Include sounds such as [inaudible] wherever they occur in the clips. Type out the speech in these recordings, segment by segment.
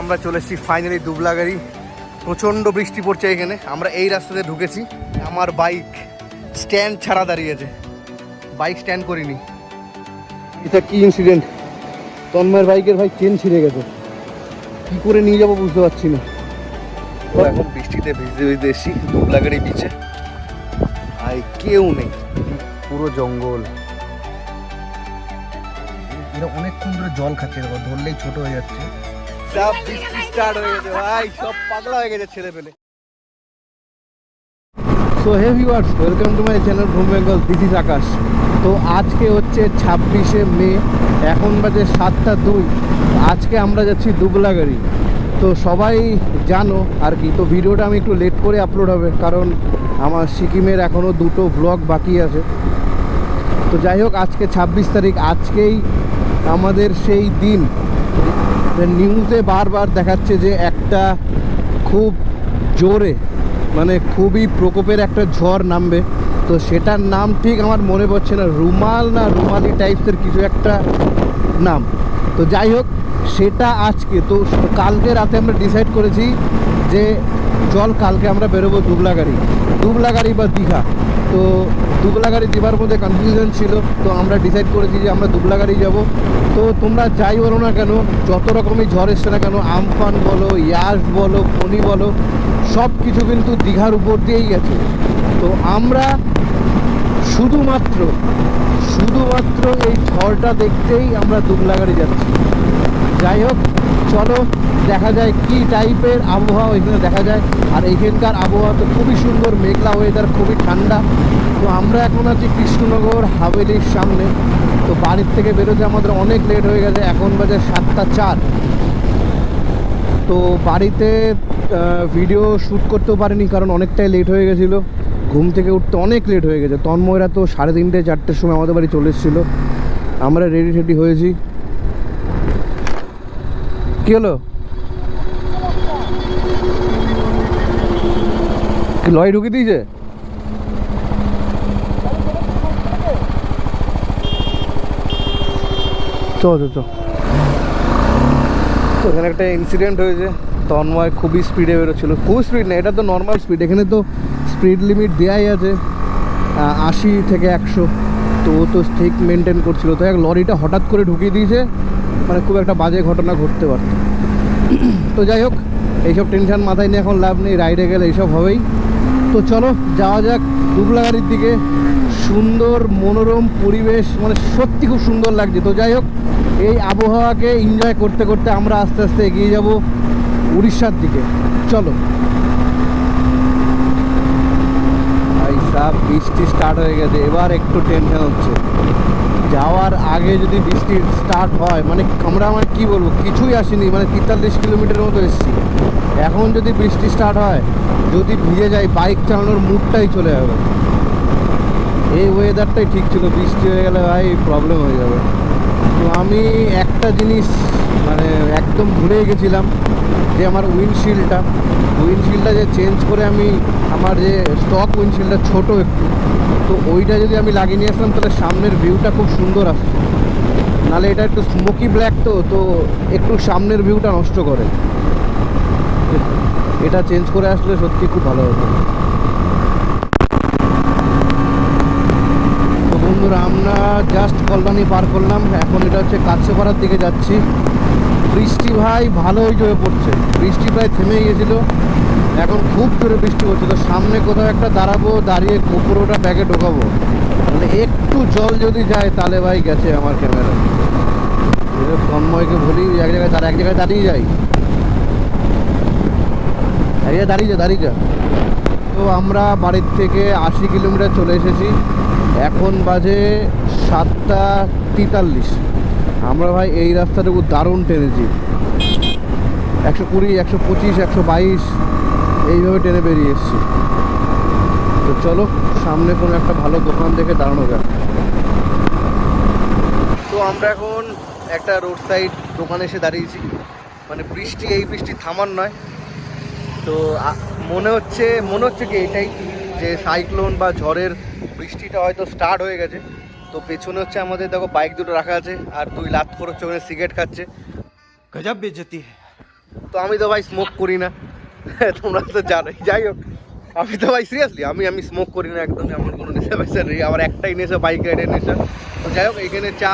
আমরা চলে এসেছি ফাইনালি দুবলাগাড়ি। প্রচণ্ড বৃষ্টি পড়ছে এখানে। আমরা এই রাস্তাতে ঢুকেছি। আমার বাইক স্ট্যান্ড ছাড়া দাঁড়িয়েছে। বাইক স্ট্যান্ড করিনি। এটা কি ইনসিডেন্ট তন্ময়ের বাইকের ভাই চেন ছিঁড়ে গেছে। কি করে নিয়ে যাব বুঝতে পারছি না। তো এখন বৃষ্টিতে ভিজতে ভিজতে এসেছি দুবলাগাড়ি বিচে আর কেউ নেই। পুরো জঙ্গল। এরা অনেকক্ষণ ধরে জল খাচ্ছে ধরলেই ছোট হয়ে যাচ্ছে। সব বৃষ্টি স্টার্ট হয়ে গেছে ভাই, সব পাগলা হয়ে গেছে ছেলে পেলে so hey viewers welcome to my channel ঘুম বেঙ্গল দিস আকাশ তো আজকে হচ্ছে ছাব্বিশে মে, এখন বাজে সাতটা দুই। আজকে আমরা যাচ্ছি দুবলাগাড়ি তো সবাই জানো আর কি, তো ভিডিওটা আমি একটু লেট করে আপলোড হবে, কারণ আমার সিকিমের এখনও দুটো ব্লগ বাকি আছে। তো যাই হোক, আজকে ছাব্বিশ তারিখ, আজকেই আমাদের সেই দিন। নিউজে বারবার দেখাচ্ছে যে একটা খুব জোরে মানে খুবই প্রকোপের একটা ঝড় নামবে। তো সেটার নাম ঠিক আমার মনে পড়ছে না। রুমাল না রুমালি টাইপসের কিছু একটা নাম। তো যাই হোক, সেটা আজকে। তো কালকে রাতে আমরা ডিসাইড করেছি যে চল কালকে আমরা বেরোবো দুবলাগাড়ি। দুবলাগাড়ি বা দীঘা। তো দুবলাগাড়ি যাবার মধ্যে কনফিউশন ছিল, তো আমরা ডিসাইড করেছি যে আমরা দুবলা গাড়ি যাব। তো তোমরা যাই বলো না কেন, যত রকমই ঝড় এসছে না কেন আমফান বলো, ইয়াস বলো, ফণি বলো সব কিছু কিন্তু দীঘার উপর দিয়েই গেছে। তো আমরা শুধুমাত্র শুধুমাত্র এই ঝড়টা দেখতেই আমরা দুবলা গাড়ি যাচ্ছি। যাই হোক, চলো, দেখা যায় কি টাইপের আবহাওয়া এখানে দেখা যায়। আর এখানকার আবহাওয়া তো খুবই সুন্দর, মেঘলা ওয়েদার খুবই ঠান্ডা। তো আমরা এখন আছি কৃষ্ণনগর হাভেলির সামনে। তো বাড়ির থেকে বেরোতে আমাদের অনেক লেট হয়ে গেছে, এখন বাজে সাতটা চার। তো বাড়িতে ভিডিও শ্যুট করতেও পারিনি কারণ অনেকটাই লেট হয়ে গেছিল। ঘুম থেকে উঠতে অনেক লেট হয়ে গেছে। তন্ময়রা তো সাড়ে তিনটে, চারটের সময় আমাদের বাড়ি চলে এসেছিল। আমরা রেডি টেডি হয়েছি। কী হলো? লয় ঢুকিয়ে দিয়েছে? চ চ এখানে একটা ইনসিডেন্ট হয়েছে। তন্ময় খুবই স্পিডে বেরোচ্ছিল। খুব স্পিড না, এটা তো নর্মাল স্পিড এখানে তো স্পিড লিমিট দেওয়াই আছে আশি থেকে একশো। তো ও তো ঠিক মেনটেন করছিল। তো এক লরিটা হঠাৎ করে ঢুকিয়ে দিয়েছে মানে খুব একটা বাজে ঘটনা ঘটতে পারত। তো যাই হোক, এইসব টেনশন মাথায় নিয়ে এখন লাভ নেই রাইডে গেলে এইসব হবেই। তো চলো, যাওয়া যাক দুবলাগাড়ির দিকে। সুন্দর, মনোরম পরিবেশ মানে সত্যি খুব সুন্দর লাগছে। তো যাই হোক এই আবহাওয়াকে এনজয় করতে করতে আমরা আস্তে আস্তে এগিয়ে যাব উড়িষ্যার দিকে। চলো। ভাই সাহ বৃষ্টি স্টার্ট হয়ে গেছে। এবার একটু টেনশন হচ্ছে। যাওয়ার আগে যদি বৃষ্টি স্টার্ট হয় মানে আমরা মানে কী বলব? কিছুই আসেনি মানে তেতাল্লিশ কিলোমিটারের মতো এসেছি। এখন যদি বৃষ্টি স্টার্ট হয়, যদি ভিজে যায় বাইক চালানোর মুডটাই চলে যাবে। এই ওয়েদারটাই ঠিক ছিল। বৃষ্টি হয়ে গেলে ভাই প্রবলেম হয়ে যাবে। তো আমি একটা জিনিস মানে একদম ভুলে গেছিলাম যে আমার উইন্ডশিল্ডটা উইন্ডশিল্ডটা যে চেঞ্জ করে আমি আমার যে স্টক উইন্ডশিল্ডটা ছোট একটু, তো ওইটা যদি আমি লাগিয়ে নিয়ে আসলাম, তাহলে সামনের ভিউটা খুব সুন্দর আসতো নাহলে এটা একটু স্মোকি ব্ল্যাক তো তো একটু সামনের ভিউটা নষ্ট করে। এটা চেঞ্জ করে আসলে সত্যি খুব ভালো হতো তো বন্ধুরা, আমরা জাস্ট কল্যাণী পার করলাম। এখন এটা হচ্ছে কাছেপাড়ার দিকে যাচ্ছি। বৃষ্টি ভাই ভালোই হয়ে পড়ছে। বৃষ্টি প্রায় থেমে গিয়েছিল এখন খুব জোরে বৃষ্টি পড়ছে তো সামনে কোথাও একটা দাঁড়াবো, দাঁড়িয়ে গোপুরোটা ব্যাগে ঢোকাবো। তাহলে একটু জল যদি যায়, তাহলে ভাই গেছে আমার ক্যামেরা। তন্ময়কে বলি, এক জায়গায় তার এক জায়গায় দাঁড়িয়ে যাই। জায়গায় দাঁড়িয়ে যা দাঁড়িয়ে যা। তো আমরা বাড়ির থেকে আশি কিলোমিটার চলে এসেছি। এখন বাজে সাতটা তেতাল্লিশ। আমরা ভাই এই রাস্তাটুকু দারুণ টেনেছি। একশো কুড়ি, একশো পঁচিশ, একশো বাইশ, এইভাবে টেনে বেরিয়ে এসেছি। তো চলো, সামনে কোনো একটা ভালো দোকান দেখে দাঁড়ানো যাক। তো আমরা এখন একটা রোড সাইড দোকানে এসে দাঁড়িয়েছি। মানে বৃষ্টি, এই বৃষ্টি থামার নয়। তো মনে হচ্ছে মনে হচ্ছে কি এটাই যে সাইক্লোন বা ঝড়ের বৃষ্টিটা হয়তো স্টার্ট হয়ে গেছে। তো পেছনে হচ্ছে আমাদের দেখো বাইক দুটো রাখা আছে আর তুই লাত করে হচ্ছে ওখানে সিগারেট খাচ্ছে। গজব বেজতি তো আমি তো ভাই স্মোক করি না। [laughs] তোমরা তো জানোই। যাই হোক আমি তো ভাই সিরিয়াসলি আমি আমি স্মোক করি না একদম এমন কোনো নেশা পেশা নেই। আমার একটাই নেশা বাইক রাইডের নেশা। তো যাই হোক এখানে চা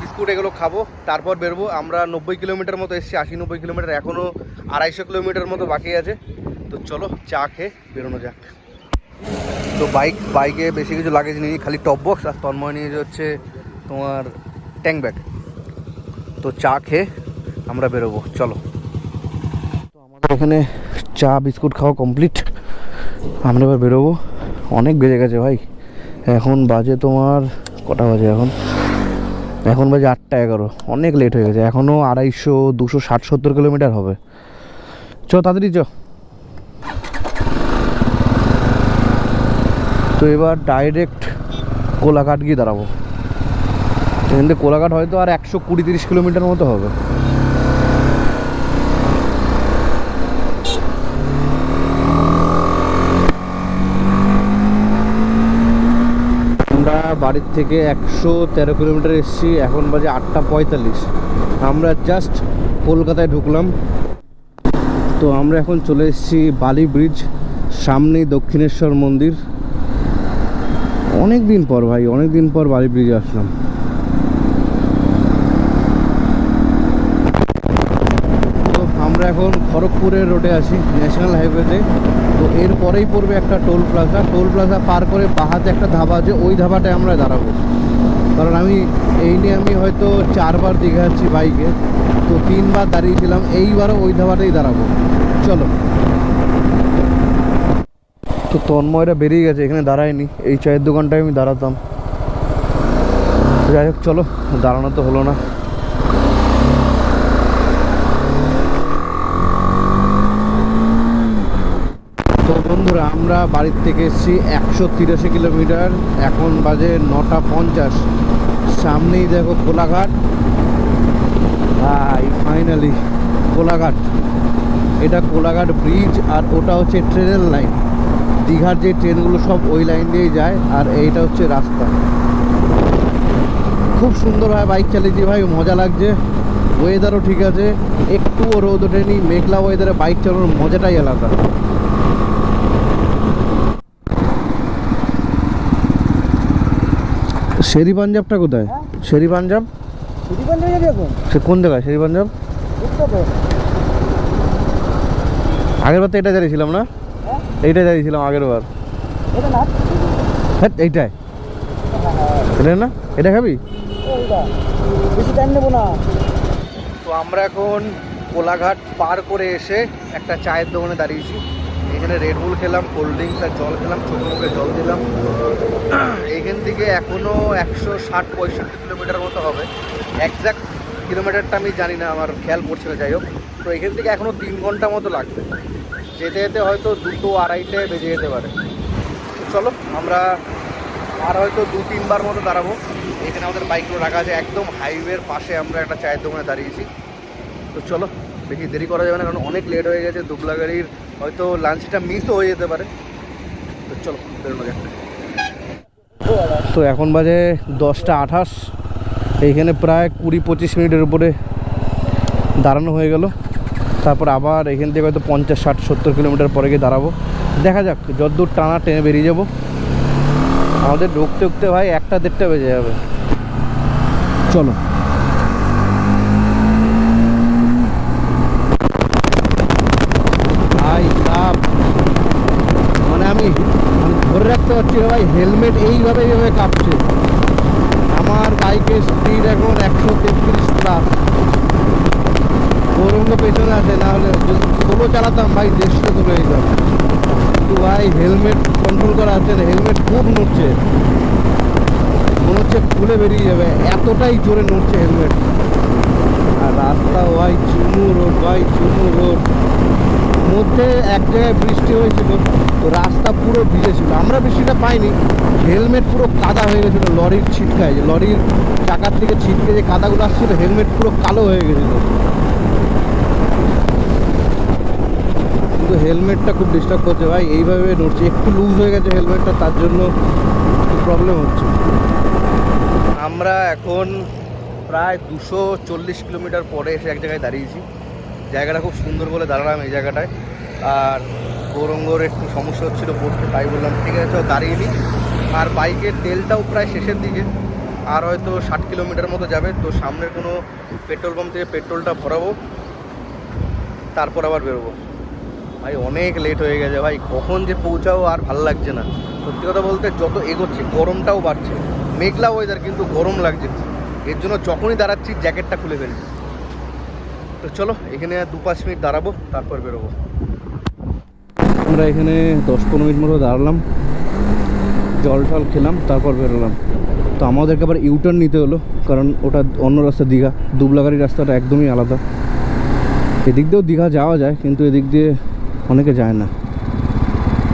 বিস্কুট এগুলো খাব তারপর বেরবো। আমরা নব্বই কিলোমিটার মতো এসেছি আশি নব্বই কিলোমিটার এখনও আড়াইশো কিলোমিটার মতো বাকি আছে। তো চলো চা খেয়ে বেরোনো যাক। তো বাইক, বাইকে বেশি কিছু লাগেজ নিয়ে খালি টপ বক্স আর তন্ময় নিয়ে হচ্ছে তোমার ট্যাঙ্ক ব্যাগ তো চা খেয়ে আমরা বেরোবো, চলো। তো আমাদের এখানে চা, বিস্কুট খাওয়া কমপ্লিট আমরা এবার বেরোবো। অনেক বেজে গেছে ভাই। এখন বাজে তোমার কটা বাজে এখন? এখন বাজে আটটা এগারো। অনেক লেট হয়ে গেছে। এখনও আড়াইশো, দুশো ষাট সত্তর কিলোমিটার হবে। চ তাড়াতাড়ি চ তো এবার ডাইরেক্ট কোলাঘাট গিয়ে দাঁড়াবো। এখান থেকে কোলাঘাট হয়তো আর একশো কুড়ি তিরিশ কিলোমিটার মতো হবে। আমরা বাড়ির থেকে একশো তেরো কিলোমিটার এসেছি, এখন বাজে আটটা পঁয়তাল্লিশ। আমরা জাস্ট কলকাতায় ঢুকলাম। তো আমরা এখন চলে এসেছি বালি ব্রিজ, সামনেই দক্ষিণেশ্বর মন্দির। অনেক দিন পর ভাই অনেক দিন পর বালি ব্রিজে আসলাম। তো আমরা এখন খড়গপুরের রোডে আছি, ন্যাশনাল হাইওয়েতে। তো এর পরেই পড়বে একটা টোল প্লাজা। টোল প্লাজা পার করে বাহাতে একটা ধাবা আছে, ওই ধাবাটায় আমরা দাঁড়াবো। কারণ আমি, এই নিয়ে আমি হয়তো চারবার দীঘা যাচ্ছি বাইকে। তো তিনবার দাঁড়িয়েছিলাম, এইবারও ওই ধাবাতেই দাঁড়াবো। চলো। তো তন্ময়রা বেরিয়ে গেছে, এখানে দাঁড়ায়নি। এই চায়ের দোকানটায় আমি দাঁড়াতাম। যাই হোক, চলো, দাঁড়ানো তো হলো না। তো বন্ধুরা, আমরা বাড়ির থেকে এসেছি একশো তিরাশি কিলোমিটার, এখন বাজে নটা পঞ্চাশ। সামনেই দেখো কোলাঘাট। High finally Kolaghat. এটা কোলাঘাট ব্রিজ আর ওটা হচ্ছে ট্রেনের লাইন দীঘার যে ট্রেনগুলো সব ওই লাইন দিয়েই যায় আর এইটা হচ্ছে রাস্তা। খুব সুন্দরভাবে বাইক চালিয়েছি ভাই মজা লাগছে। ওয়েদারও ঠিক আছে একটুও রোদ ওঠেনি মেঘলা ওয়েদারে বাইক চালানোর মজাটাই আলাদা। শেরি পাঞ্জাবটা কোথায়? শেরি পাঞ্জাব? সে কোন জায়গায় শেরি পাঞ্জাব? আগের বার তো এটা চালিয়েছিলাম না? এইটাই চালিয়েছিলাম আগের বার। এটা না? হ্যাঁ এইটাই। এটা না? এটা খাবি? বেশি টাইম নেব না। তো আমরা এখন কোলাঘাট পার করে এসে একটা চায়ের দোকানে দাঁড়িয়েছি। এখানে রেডবুল খেলাম কোল্ড ড্রিঙ্কস আর জল খেলাম ছোটো মুখে জল দিলাম। এইখান থেকে এখনও একশো ষাট পঁয়ষট্টি কিলোমিটার মতো হবে। একজ্যাক্ট কিলোমিটারটা আমি জানি না আমার খেয়াল পড়ছে না যাই হোক। তো এখান থেকে এখনও তিন ঘণ্টা মতো লাগবে। যেতে যেতে হয়তো দুটো আড়াইটে বেজে যেতে পারে। চলো, আমরা আর হয়তো দু তিনবার মতো দাঁড়াবো। এখানে আমাদের বাইকগুলো রাখা আছে, একদম হাইওয়ের পাশে আমরা একটা চায়ের দোকানে দাঁড়িয়েছি। তো চলো বেশি দেরি করা যাবে না, কারণ অনেক লেট হয়ে গেছে, দুবলা গাড়ির হয়তো লাঞ্চটা মিসও হয়ে যেতে পারে। তো চলো, বেরোনো যাক। তো এখন বাজে দশটা আঠাশ। এইখানে প্রায় কুড়ি পঁচিশ মিনিটের উপরে দাঁড়ানো হয়ে গেল। তারপর আবার এখান থেকে হয়তো পঞ্চাশ ষাট সত্তর কিলোমিটার পরে গিয়ে দাঁড়াবো। দেখা যাক যতদূর টানা ট্রেনে বেরিয়ে যাব। আমাদের ঢুকতে ঢুকতে ভাই একটা দেড়টা বেজে যাবে। চলো। মানে আমি আমি ধরে রাখতে পারছি না ভাই হেলমেট এইভাবে এইভাবে কাঁপছে। আমার বাইকের স্পিড এখন একশো তেত্রিশ প্লাস গৌরঙ্গ পেছনে আছে, না হলে যদি সোলো চালাতাম ভাই, দেড়শো চলে যেতাম কিন্তু ভাই হেলমেট কন্ট্রোল করা আছে না হেলমেট খুব নড়ছে। মনে হচ্ছে খুলে বেরিয়ে যাবে, এতটাই জোরে নড়ছে হেলমেট আর রাস্তা, ভাই, চুমু রোড, ভাই, চুমু রোড। মধ্যে এক জায়গায় বৃষ্টি হয়েছিল, তো রাস্তা পুরো ভিজেছিল আমরা বৃষ্টিটা পাইনি হেলমেট পুরো কাদা হয়ে গেছিল, লরির ছিটকায়। লরির চাকার থেকে ছিটকে যে কাদাগুলো আসছিল হেলমেট পুরো কালো হয়ে গেছিল। হেলমেটটা খুব ডিস্টার্ব করছে ভাই। এইভাবে নড়ছে। একটু লুজ হয়ে গেছে হেলমেটটা, তার জন্য প্রবলেম হচ্ছে। আমরা এখন প্রায় দুশো চল্লিশ কিলোমিটার পরে এসে এক জায়গায় দাঁড়িয়েছি। জায়গাটা খুব সুন্দর বলে দাঁড়ালাম এই জায়গাটায়। আর গৌরঙ্গর একটু সমস্যা হচ্ছিল পড়তে, তাই বললাম, ঠিক আছে দাঁড়িয়ে নিই আর বাইকের তেলটাও প্রায় শেষের দিকে। আর হয়তো ষাট কিলোমিটার মতো যাবে। তো সামনের কোনো পেট্রোল পাম্প থেকে পেট্রোলটা ভরাবো, তারপর আবার বেরোবো। ভাই, অনেক লেট হয়ে গেছে ভাই। কখন যে পৌঁছাও আর ভালো লাগছে না। সত্যি কথা বলতে যত এগোচ্ছে, গরমটাও বাড়ছে। মেঘলা ওয়েদার কিন্তু গরম লাগছে। এর জন্য যখনই দাঁড়াচ্ছি জ্যাকেটটা খুলে ফেলছি। তো চলো, এখানে দু পাঁচ মিনিট দাঁড়াবো, তারপর বেরোবো। আমরা এখানে দশ পনেরো মিনিট মতো দাঁড়ালাম। জল টল খেলাম, তারপর বেরোলাম। তো আমাদেরকে আবার ইউটার্ন নিতে হলো, কারণ ওটা অন্য রাস্তা, দীঘা। দুবলাগাড়ি রাস্তাটা একদমই আলাদা। এদিক দিয়েও দীঘা যাওয়া যায়, কিন্তু এদিক দিয়ে অনেকে যায় না।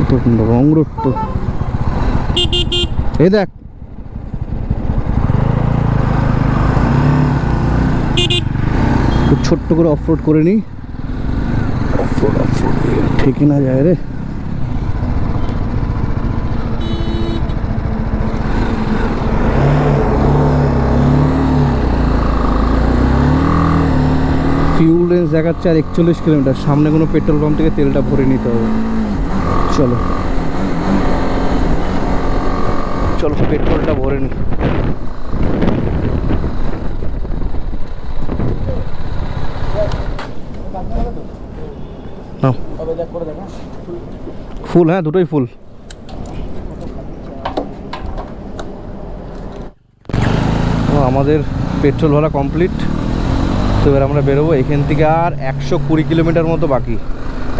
তো রং রোড তো। এই দেখ। ছোট্ট করে অফ রোড করে নি। অফরোড অফরোড ঠিকই না যায় রে। ফিউল রেঞ্জ দেখাচ্ছে আর একচল্লিশ কিলোমিটার। সামনে কোনো পেট্রোল পাম্প থেকে তেলটা ভরে নিতে হবে। চলো। চলো পেট্রোলটা ভরে নি। নাও। তবে দেখ করে দেখ হ্যাঁ। ফুল হ্যাঁ দুটোই ফুল। আমাদের পেট্রোল ভরা কমপ্লিট তো এবার আমরা বেরোবো। এখান থেকে আর একশো কুড়ি কিলোমিটার মতো বাকি।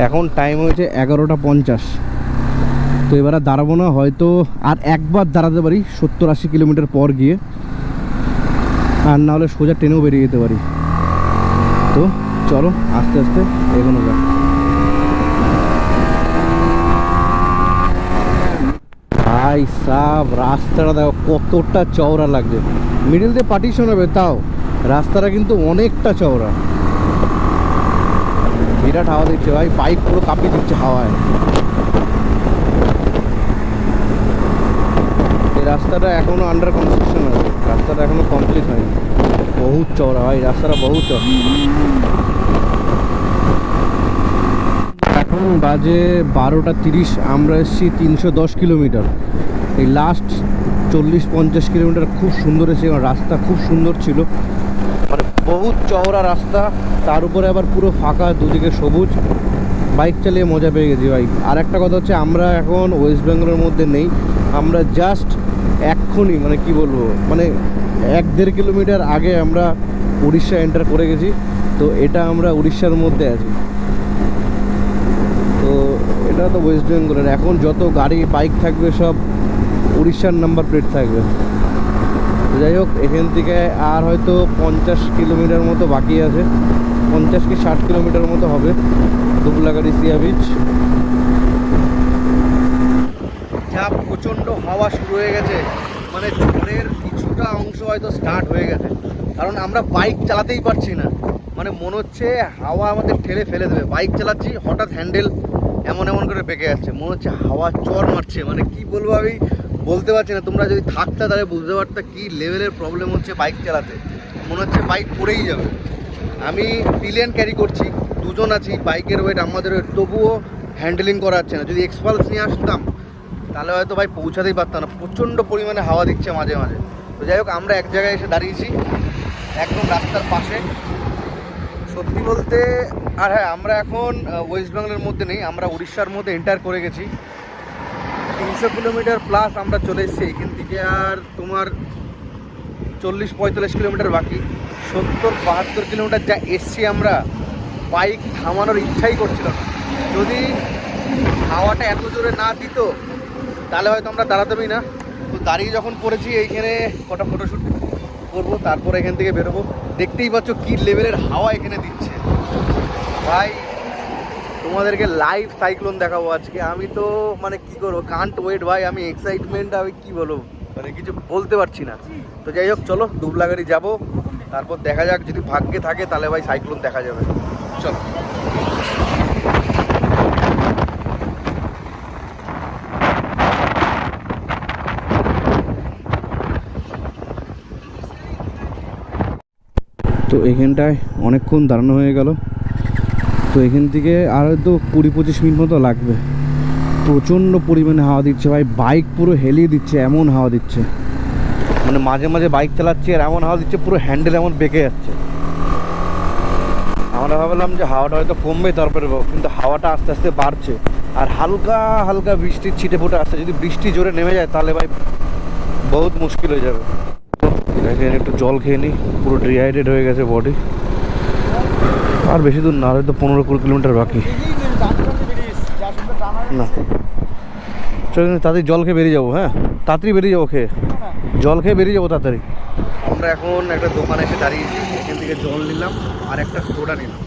এখন টাইম হয়েছে এগারোটা পঞ্চাশ। তো এবার দাঁড়াবো না, হয়তো আর একবার দাঁড়াতে পারি সত্তর আশি কিলোমিটার পর গিয়ে। আর না হলে সোজা ট্রেনেও বেরিয়ে যেতে পারি। তো চলো, আস্তে আস্তে এগোনো যাক। ভাই সাব, রাস্তাটা দেখো কতটা চওড়া লাগছে। মিডিল দিয়ে পার্টিশন হবে, তাও। রাস্তাটা কিন্তু অনেকটা চওড়া। বিরাট হাওয়া দিচ্ছে ভাই বাইক পুরো কাঁপিয়ে দিচ্ছে হাওয়ায়। এই রাস্তাটা এখনও আন্ডার কনস্ট্রাকশন আছে রাস্তাটা এখনও কমপ্লিট হয়নি। বহুত চওড়া ভাই, রাস্তাটা বহুত চওড়া। এখন বাজে বারোটা তিরিশ, আমরা এসেছি তিনশো দশ কিলোমিটার। এই লাস্ট চল্লিশ পঞ্চাশ কিলোমিটার খুব সুন্দর কারণ রাস্তা খুব সুন্দর ছিল। বহুত চওড়া রাস্তা, তার উপরে আবার পুরো ফাঁকা, দুদিকে সবুজ। বাইক চালিয়ে মজা পেয়ে গেছি ভাই। আর একটা কথা হচ্ছে, আমরা এখন ওয়েস্ট বেঙ্গলের মধ্যে নেই। আমরা জাস্ট এক্ষুনি মানে কি বলব মানে এক দেড় কিলোমিটার আগে আমরা উড়িষ্যা এন্টার করে গেছি। তো এটা আমরা উড়িষ্যার মধ্যে আছি। তো এটা তো ওয়েস্ট বেঙ্গলের এখন যত গাড়ি বাইক থাকবে সব উড়িষ্যার নাম্বার প্লেট থাকবে। যাই হোক, এখান থেকে আর হয়তো পঞ্চাশ কিলোমিটার মতো বাকি আছে। পঞ্চাশ কি ষাট কিলোমিটার মতো হবে। দুবলাগাড়ি সিয়া বিচ যা প্রচণ্ড হাওয়া শুরু হয়ে গেছে। মানে ঝড়ের কিছুটা অংশ হয়তো স্টার্ট হয়ে গেছে। কারণ আমরা বাইক চালাতেই পারছি না। মানে মনে হচ্ছে হাওয়া আমাদের ঠেলে ফেলে দেবে। বাইক চালাচ্ছি, হঠাৎ হ্যান্ডেল এমন এমন করে বেঁকে যাচ্ছে। মনে হচ্ছে হাওয়া চর মারছে। মানে কি বলব আমি? বলতে পারছি না, তোমরা যদি থাকতে তাহলে বুঝতে পারতে কি লেভেলের প্রবলেম হচ্ছে বাইক চালাতে। মনে হচ্ছে বাইক পড়েই যাবে। আমি পিলিয়ন ক্যারি করছি, দুজন আছি বাইকের ওয়েট আমাদের ওয়েট তবুও হ্যান্ডেলিং করা যাচ্ছে না। যদি এক্সপালস নিয়ে আসতাম, তাহলে হয়তো ভাই পৌঁছাতেই পারতাম না। প্রচণ্ড পরিমাণে হাওয়া দিচ্ছে মাঝে মাঝে। তো যাই হোক, আমরা এক জায়গায় এসে দাঁড়িয়েছি, একদম রাস্তার পাশে। সত্যি বলতে, আর হ্যাঁ আমরা এখন ওয়েস্ট বেঙ্গলের মধ্যে নেই, আমরা উড়িষ্যার মধ্যে এন্টার করে গেছি। তিনশো কিলোমিটার প্লাস আমরা চলে এসেছি এখান থেকে আর তোমার চল্লিশ পঁয়তাল্লিশ কিলোমিটার বাকি। সত্তর বাহাত্তর কিলোমিটার যা এসছি আমরা বাইক থামানোর ইচ্ছাই করছিল যদি হাওয়াটা এত জোরে না দিত, তাহলে হয়তো আমরা দাঁড়াতেই না। তো দাঁড়িয়ে যখন পড়েছি এইখানে কটা ফটোশ্যুট করব, তারপরে এখান থেকে বেরোবো। দেখতেই পাচ্ছ কী লেভেলের হাওয়া এখানে দিচ্ছে। ভাই তোমাদেরকে লাইভ সাইক্লোন দেখাবো আজকে। আমি তো মানে কি করব কান্ট ওয়েট ভাই, আমি এক্সাইটমেন্ট আমি কি বলব? মানে কিছু বলতে পারছি না। তো যাই হোক, চলো, দুবলাগাড়ি যাব। তারপর দেখা যাক, যদি ভাগ্যে থাকে, তাহলে ভাই সাইক্লোন দেখা যাবে। চলো। তো এখানটায় অনেকক্ষণ দাঁড়ানো হয়ে গেল। তো এখান থেকে আর তো কুড়ি পঁচিশ মিনিট মতো লাগবে। প্রচণ্ড পরিমাণে হাওয়া দিচ্ছে ভাই বাইক পুরো হেলিয়ে দিচ্ছে, এমন হাওয়া দিচ্ছে। মানে মাঝে মাঝে বাইক চালাচ্ছি আর এমন হাওয়া দিচ্ছে, পুরো হ্যান্ডেল এমন বেঁকে যাচ্ছে। আমরা ভাবলাম যে হাওয়াটা হয়তো কমবে তারপরে, কিন্তু হাওয়াটা আস্তে আস্তে বাড়ছে। আর হালকা হালকা বৃষ্টির ছিটে ফুটে আসছে, যদি বৃষ্টি জোরে নেমে যায় তাহলে ভাই বহুত মুশকিল হয়ে যাবে। একটু জল খেয়ে নিই পুরো ডিহাইড্রেট হয়ে গেছে বডি আর বেশি দূর না, হয়তো পনেরো কুড়ি কিলোমিটার বাকি। না। তাড়াতাড়ি জল খেয়ে বেরিয়ে যাব হ্যাঁ? তাড়াতাড়ি বেরিয়ে যাব খেয়ে। জল খেয়ে বেরিয়ে যাব তাড়াতাড়ি। আমরা এখন একটা দোকানে এসে দাঁড়িয়েছি, এখান থেকে জল নিলাম আর একটা সোডা নিলাম।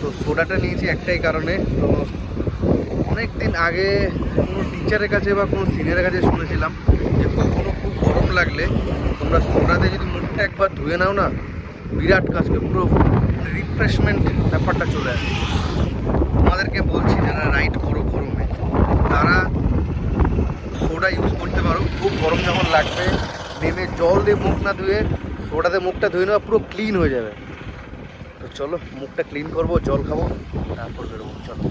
তো সোডাটা নিয়েছি একটাই কারণে, তো অনেক দিন আগে কোনো টিচারের কাছে বা কোনো সিনিয়রের কাছে শুনেছিলাম যে কখনো খুব গরম লাগলে তোমরা সোডাতে যদি মুখটা একবার ধুয়ে নাও না বিরাট কাজ করে পুরো রিফ্রেশমেন্ট ব্যাপারটা চলে আসে। তোমাদেরকে বলছি, যারা রাইড করো গরমে, তারা সোডা ইউজ করতে পারো। খুব গরম যখন লাগবে, নেমে জল দিয়ে মুখ না ধুয়ে সোডাতে মুখটা ধুয়ে নেওয়া পুরো ক্লিন হয়ে যাবে। তো চলো, মুখটা ক্লিন করব, জল খাব, তারপর বেরোবো। চলো।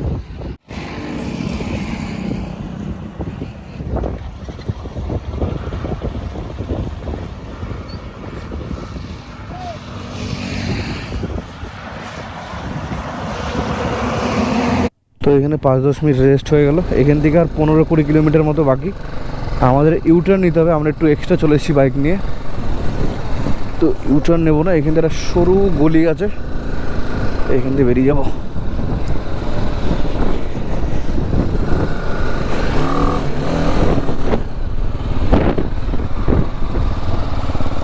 এখানে পাঁচ দশ মিনিট রেস্ট হয়ে গেল। এখান থেকে আর পনেরো কুড়ি কিলোমিটার মতো বাকি। আমাদের ইউটার্ন নিতে হবে, আমরা একটু এক্সট্রা চলে এসেছি বাইক নিয়ে। তো ইউটার্ন নেব না, এখান থেকে একটা সরু গলি আছে। এখান থেকে বেরিয়ে যাব।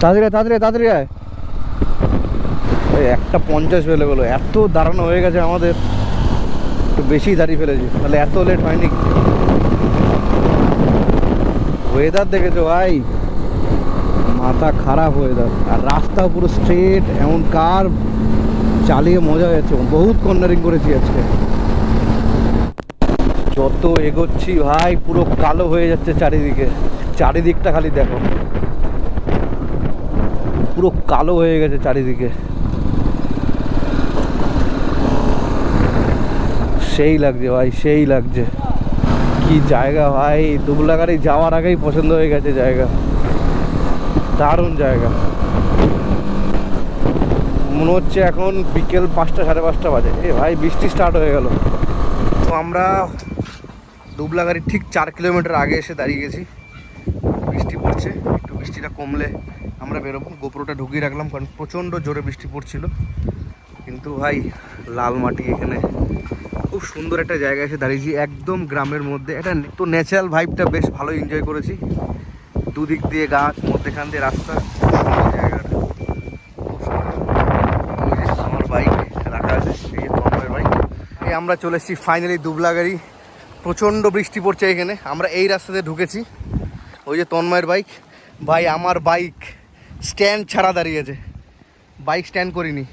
তাড়াতাড়ি তাড়াতাড়ি তাড়াতাড়ি একটা পঞ্চাশ বেলে গেলো, এত দাঁড়ানো হয়ে গেছে আমাদের। একটু বেশি দাঁড়িয়ে ফেলেছি। তাহলে এত লেট হয়নি। ওয়েদার দেখেছ ভাই? মাথা খারাপ ওয়েদার আর রাস্তা পুরো স্ট্রেট এমন কার চালিয়ে মজা হয়েছে। বহুত কর্নারিং করেছি আজকে। যত এগোচ্ছি ভাই, পুরো কালো হয়ে যাচ্ছে চারিদিকে। চারিদিকটা খালি দেখো। পুরো কালো হয়ে গেছে চারিদিকে। সেই লাগছে ভাই, সেই লাগছে। কি জায়গা ভাই, দুবলাগাড়ি যাওয়ার আগেই পছন্দ হয়ে গেছে জায়গা। দারুণ জায়গা। মনে হচ্ছে এখন বিকেল পাঁচটা, সাড়ে পাঁচটা বাজে। এ ভাই, বৃষ্টি স্টার্ট হয়ে গেল। তো আমরা দুবলাগাড়ির ঠিক চার কিলোমিটার আগে এসে দাঁড়িয়ে গেছি। বৃষ্টি পড়ছে, একটু বৃষ্টিটা কমলে আমরা বেরোবো। গোপুরোটা ঢুকিয়ে রাখলাম, কারণ প্রচণ্ড জোরে বৃষ্টি পড়ছিল। কিন্তু ভাই, লাল মাটি এখানে। খুব সুন্দর একটা জায়গা এসে দাঁড়িয়েছি, একদম গ্রামের মধ্যে। এটা তো ন্যাচারাল ভাইবটা বেশ ভালো এনজয় করেছি। দুদিক দিয়ে গাছ, মধ্যেখান দিয়ে রাস্তা জায়গাটা। আমার বাইক বাইক এই আমরা চলে এসেছি ফাইনালি দুবলাগাড়ি। প্রচণ্ড বৃষ্টি পড়ছে এখানে। আমরা এই রাস্তাতে ঢুকেছি। ওই যে তন্ময়ের বাইক ভাই, আমার বাইক স্ট্যান্ড ছাড়া দাঁড়িয়েছে বাইক স্ট্যান্ড করিনি।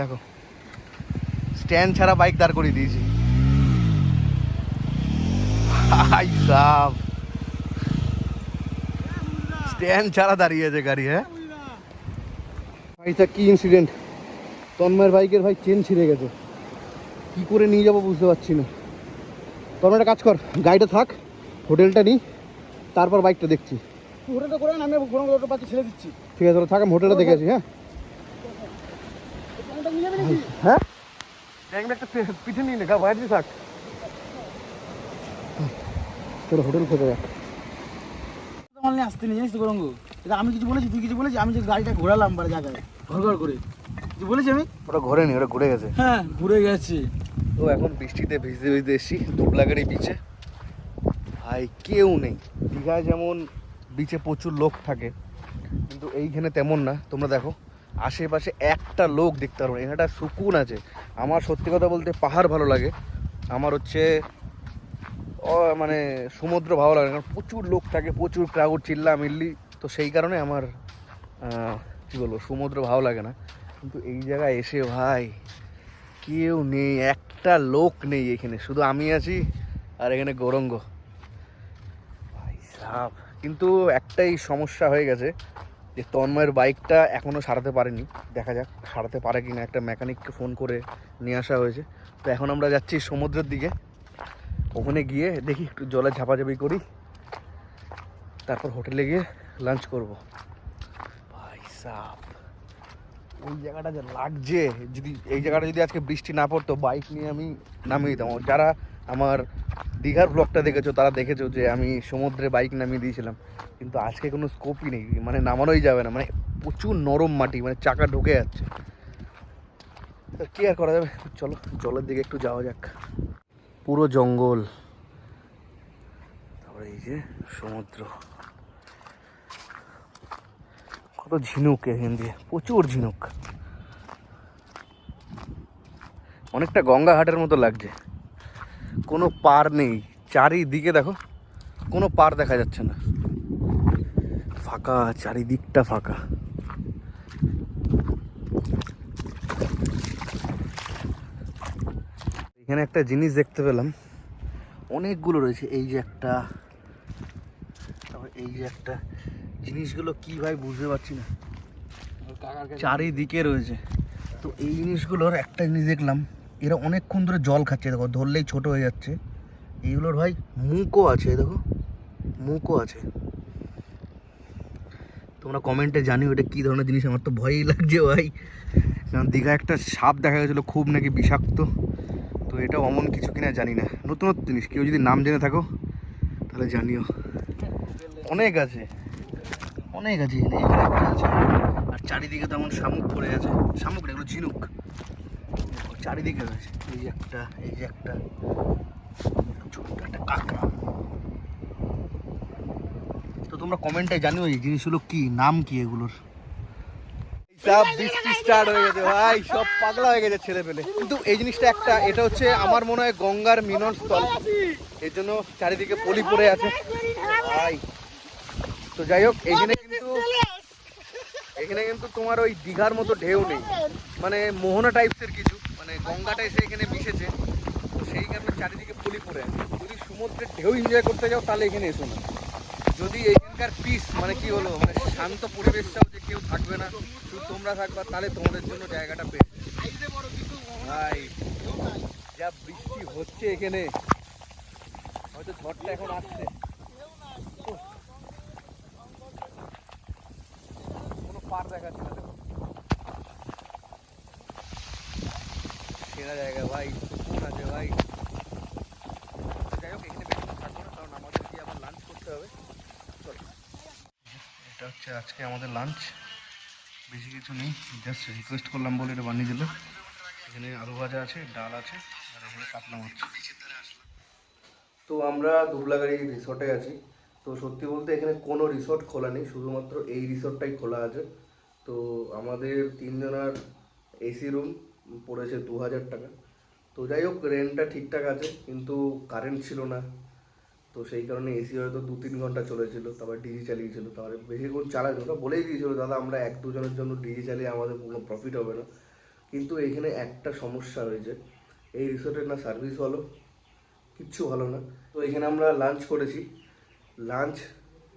দেখো। স্ট্যান্ড ছাড়া বাইক দাঁড় করিয়ে দিয়েছি। স্ট্যান্ড ছাড়া দাঁড়িয়ে আছে গাড়ি হ্যাঁ? ভাইটা কি ইনসিডেন্ট তন্ময়ের বাইকের ভাই চেন ছিঁড়ে গেছে। কি করে নিয়ে যাব বুঝতে পারছি না। তন্ময় একটা কাজ কর। গাড়িটা থাক হোটেলটা নিই তারপর বাইকটা দেখছি। ওটা করে আমি ছেড়ে দিচ্ছি। ঠিক আছে থাক আমি হোটেলটা দেখে আসি হ্যাঁ? হ্যাঁ? একটা পিঠে নিয়ে নে গা বাইরে থাক। তোর হোটেল খোঁজা যাক তোমার নিয়ে আসতে নেই জানিস তো গরঙ্গ? এটা আমি কিছু বলেছি তুই কিছু বলেছি আমি যে গাড়িটা ঘোরালাম বারে জায়গায় ঘর ঘর করে। কিছু বলেছি আমি? ওটা ঘরে নি ওটা ঘুরে গেছে। হ্যাঁ ঘুরে গেছে। তো এখন বৃষ্টিতে ভিজতে ভিজতে এসেছি দুবলাগাড়ি বিচে ভাই কেউ নেই। দীঘায় যেমন বিচে প্রচুর লোক থাকে কিন্তু এইখানে তেমন না। তোমরা দেখো। আশেপাশে একটা লোক দেখতে পারব এখানে একটা সুকুন আছে। আমার সত্যি কথা বলতে পাহাড় ভালো লাগে। আমার হচ্ছে মানে সমুদ্র ভালো লাগে কারণ প্রচুর লোক থাকে, প্রচুর ক্রাউড চিল্লা মিল্লি তো সেই কারণে আমার কি বলব, সমুদ্র ভালো লাগে না। কিন্তু এই জায়গায় এসে ভাই, কেউ নেই, একটা লোক নেই এখানে। শুধু আমি আছি আর এখানে গৌরঙ্গ। ভাই সাপ কিন্তু একটাই সমস্যা হয়ে গেছে। যে তন্ময়ের বাইকটা এখনও সারাতে পারেনি। দেখা যাক সারাতে পারে কি না একটা মেকানিককে ফোন করে নিয়ে আসা হয়েছে। তো এখন আমরা যাচ্ছি সমুদ্রের দিকে। ওখানে গিয়ে দেখি একটু জলে ঝাপাঝাপি করি। তারপর হোটেলে গিয়ে লাঞ্চ করব। ভাই সাপ ওই জায়গাটা যে লাগছে। যদি, এই জায়গাটা যদি আজকে বৃষ্টি না পড়তো বাইক নিয়ে আমি নামিয়ে দিতাম। যারা আমার দীঘার ব্লগটা দেখেছ, তারা দেখেছ যে আমি সমুদ্রে বাইক নামিয়ে দিয়েছিলাম। কিন্তু আজকে কোনো স্কোপই নেই মানে নামানোই যাবে না মানে প্রচুর নরম মাটি মানে চাকা ঢুকে যাচ্ছে। কি আর করা যাবে? চলো, জলের দিকে একটু যাওয়া যাক। পুরো জঙ্গল। তারপরে এই যে সমুদ্র। কত ঝিনুক এখান দিয়ে, প্রচুর ঝিনুক। অনেকটা গঙ্গাঘাটের মতো লাগছে। কোনো পার নেই। চারিদিকে দেখো কোনো পার দেখা যাচ্ছে না। ফাঁকা চারিদিকটা ফাঁকা। এখানে একটা জিনিস দেখতে পেলাম। অনেকগুলো রয়েছে। এই যে একটা তারপর এই যে একটা। জিনিসগুলো কি ভাই বুঝতে পারছি না। চারিদিকে রয়েছে। তো এই জিনিসগুলোর একটা জিনিস দেখলাম। এরা অনেকক্ষণ ধরে জল খাচ্ছে, দেখো, ধরলেই ছোট হয়ে যাচ্ছে। এইগুলোর ভাই মুখও আছে, দেখো, মুখও আছে। তোমরা কমেন্টে জানিও এটা কী ধরনের জিনিস, আমার তো ভয়ই লাগছে ভাই। কারণ দীঘা একটা সাপ দেখা গেছিল, খুব নাকি বিষাক্ত। তো এটা অমন কিছু কিনা জানি না। নতুনত্ব জিনিস, কেউ যদি নাম জেনে থাকো, তাহলে জানিও। অনেক আছে অনেক আছে আর চারিদিকে তেমন শামুক পড়ে আছে। শামুক এগুলো ঝিনুক। চারিদিকে রয়েছে। এই যে একটা, এই যে একটা, ছোট্ট একটা কাঁকড়া। তো তোমরা কমেন্টে জানিও এই জিনিসগুলো কি, নাম কি এগুলোর? বৃষ্টি স্টার্ট হয়ে গেছে ভাই, সব পাগলা হয়ে গেছে ছেলে পেলে। কিন্তু এই জিনিসটা একটা, এটা হচ্ছে আমার মনে হয় গঙ্গার মিলন স্থল। এর জন্য চারিদিকে পলি পড়ে আছে। ভাই, তো যাই হোক এখানে কিন্তু এখানে কিন্তু তোমার ওই দীঘার মতো ঢেউ নেই। মানে মোহনা টাইপসের কিছু। গঙ্গাটা এসে এখানে মিশেছে। তো সেই কারণে চারিদিকে পলি পড়ে আছে। যদি সমুদ্রের ঢেউ এনজয় করতে যাও, তাহলে এখানে এসো না। যদি এখানকার পিস মানে কি হলো মানে শান্ত পরিবেশটাও যে কেউ থাকবে না, শুধু তোমরা থাকবা, তাহলে তোমাদের জন্য জায়গাটা বেশ ভাই, যা বৃষ্টি হচ্ছে এখানে। হয়তো ঝড়টা এখন আসছে। কোনো পার দেখাচ্ছে না দেখো জায়গা ভাই। সুকুন আছে ভাই। যাই হোক এখানে বেশি থাকব না কারণ আমাদের গিয়ে আবার লাঞ্চ করতে হবে? চলো। এটা হচ্ছে আজকে আমাদের লাঞ্চ বেশি কিছু নেই জাস্ট রিকোয়েস্ট করলাম বলে এটা বানিয়ে দিল। এখানে আলু ভাজা আছে ডাল আছে আর এখানে কাতলা মাছ। তো আমরা দুবলাগাড়ি রিসর্টে আছি। তো সত্যি বলতে এখানে কোনো রিসর্ট খোলা নেই শুধুমাত্র এই রিসর্টটাই খোলা আছে। তো আমাদের তিনজনার এসি রুম পড়েছে দু হাজার টাকা। তো যাই হোক রেন্টটা ঠিকঠাক আছে, কিন্তু কারেন্ট ছিল না। তো সেই কারণে এসি হয়তো দু তিন ঘণ্টা চলেছিল, তারপর ডিজি চালিয়েছিল, তারপরে বেশিক্ষণ চালায়নি। ওটা বলেই দিয়েছিল, দাদা, আমরা এক দুজনের জন্য ডিজি চালিয়ে আমাদের কোনো প্রফিট হবে না। কিন্তু এখানে একটা সমস্যা হয়েছে, এই রিসোর্টের না সার্ভিস ভালো, কিচ্ছু ভালো না। তো এখানে আমরা লাঞ্চ করেছি। লাঞ্চ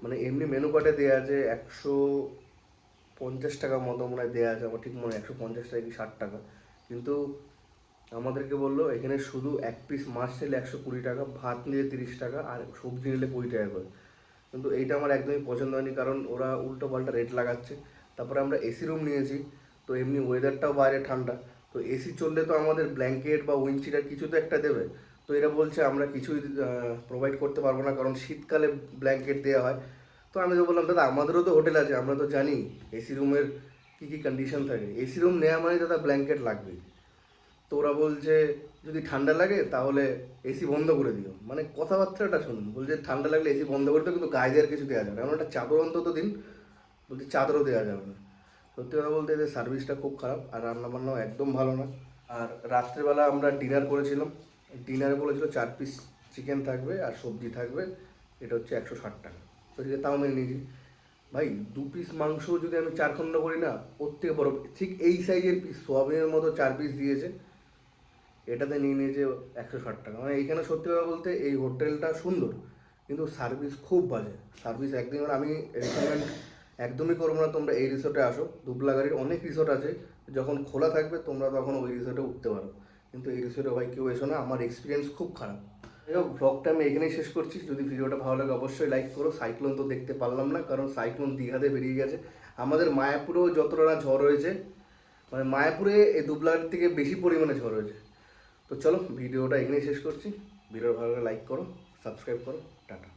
মানে এমনি মেনু কার্ডে দেওয়া আছে একশো পঞ্চাশ টাকা মতো মনে হয় দেওয়া আছে, আমার ঠিক মনে হয় একশো পঞ্চাশ টাকা কি ষাট টাকা। কিন্তু আমাদেরকে বলল, এখানে শুধু এক পিস মাছ নিলে একশো কুড়ি টাকা, ভাত নিলে তিরিশ টাকা, আর সবজি নিলে কুড়ি টাকা করে। কিন্তু এইটা আমার একদমই পছন্দ হয়নি, কারণ ওরা উল্টো পাল্টা রেট লাগাচ্ছে। তারপরে আমরা এসি রুম নিয়েছি, তো এমনি ওয়েদারটাও বাইরে ঠান্ডা। তো এসি চললে তো আমাদের ব্ল্যাঙ্কেট বা উইন্ডশিটার কিছু তো একটা দেবে। তো এরা বলছে, আমরা কিছুই প্রোভাইড করতে পারব না, কারণ শীতকালে ব্ল্যাঙ্কেট দেওয়া হয়। তো আমি তো বললাম, দাদা, আমাদেরও তো হোটেল আছে, আমরা তো জানি এসি রুমের কী কী কন্ডিশন থাকে? এসি রুম নেওয়া মানে দাদা ব্ল্যাঙ্কেট লাগবেই। তো ওরা বলছে, যদি ঠান্ডা লাগে, তাহলে এসি বন্ধ করে দিও। মানে কথাবার্তাটা শুনুন, বলছে ঠান্ডা লাগলে এসি বন্ধ করে দিও, কিন্তু গায়ে দেওয়ার কিছু দেওয়া যাবে না। এমন একটা চাদর অন্তত দিন, বলছে চাদরও দেওয়া যাবে না। সত্যি কথা বলতে এদের সার্ভিসটা খুব খারাপ, আর রান্নাবান্নাও একদম ভালো না। আর রাত্রেবেলা আমরা ডিনার করেছিলাম। ডিনারে বলেছিল চার পিস চিকেন থাকবে আর সবজি থাকবে, এটা হচ্ছে একশো ষাট টাকা। তো তাও মেনে নিয়েছি। ভাই, দু পিস মাংস যদি আমি চার খণ্ড করি না, ওর থেকে বড়, ঠিক এই সাইজের পিস সোয়াবিনের মতো চার পিস দিয়েছে। এটাতে নিয়ে নিয়েছে একশো ষাট টাকা। মানে এইখানে সত্যি কথা বলতে এই হোটেলটা সুন্দর, কিন্তু সার্ভিস খুব বাজে। সার্ভিস একদিন আমি রেকমেন্ড একদমই করব না, তোমরা এই রিসোর্টে আসো। দুবলাগাড়ির অনেক রিসোর্ট আছে, যখন খোলা থাকবে, তোমরা তখন ওই রিসোর্টে উঠতে পারো। কিন্তু এই রিসোর্টে ভাই কেউ এসো না, আমার এক্সপিরিয়েন্স খুব খারাপ। হোক ব্লগটা আমি এখানেই শেষ করছি। যদি ভিডিওটা ভালো লাগে, অবশ্যই লাইক করো। সাইক্লোন তো দেখতে পারলাম না, কারণ সাইক্লোন দীঘাতে বেরিয়ে গেছে। আমাদের মায়াপুরেও যতটা না ঝড় হয়েছে মানে মায়াপুরে এই দুবলার থেকে বেশি পরিমাণে ঝড় হয়েছে। তো চলো, ভিডিওটা এখানেই শেষ করছি। ভিডিও ভালো লাগে লাইক করো সাবস্ক্রাইব করো, টাটা।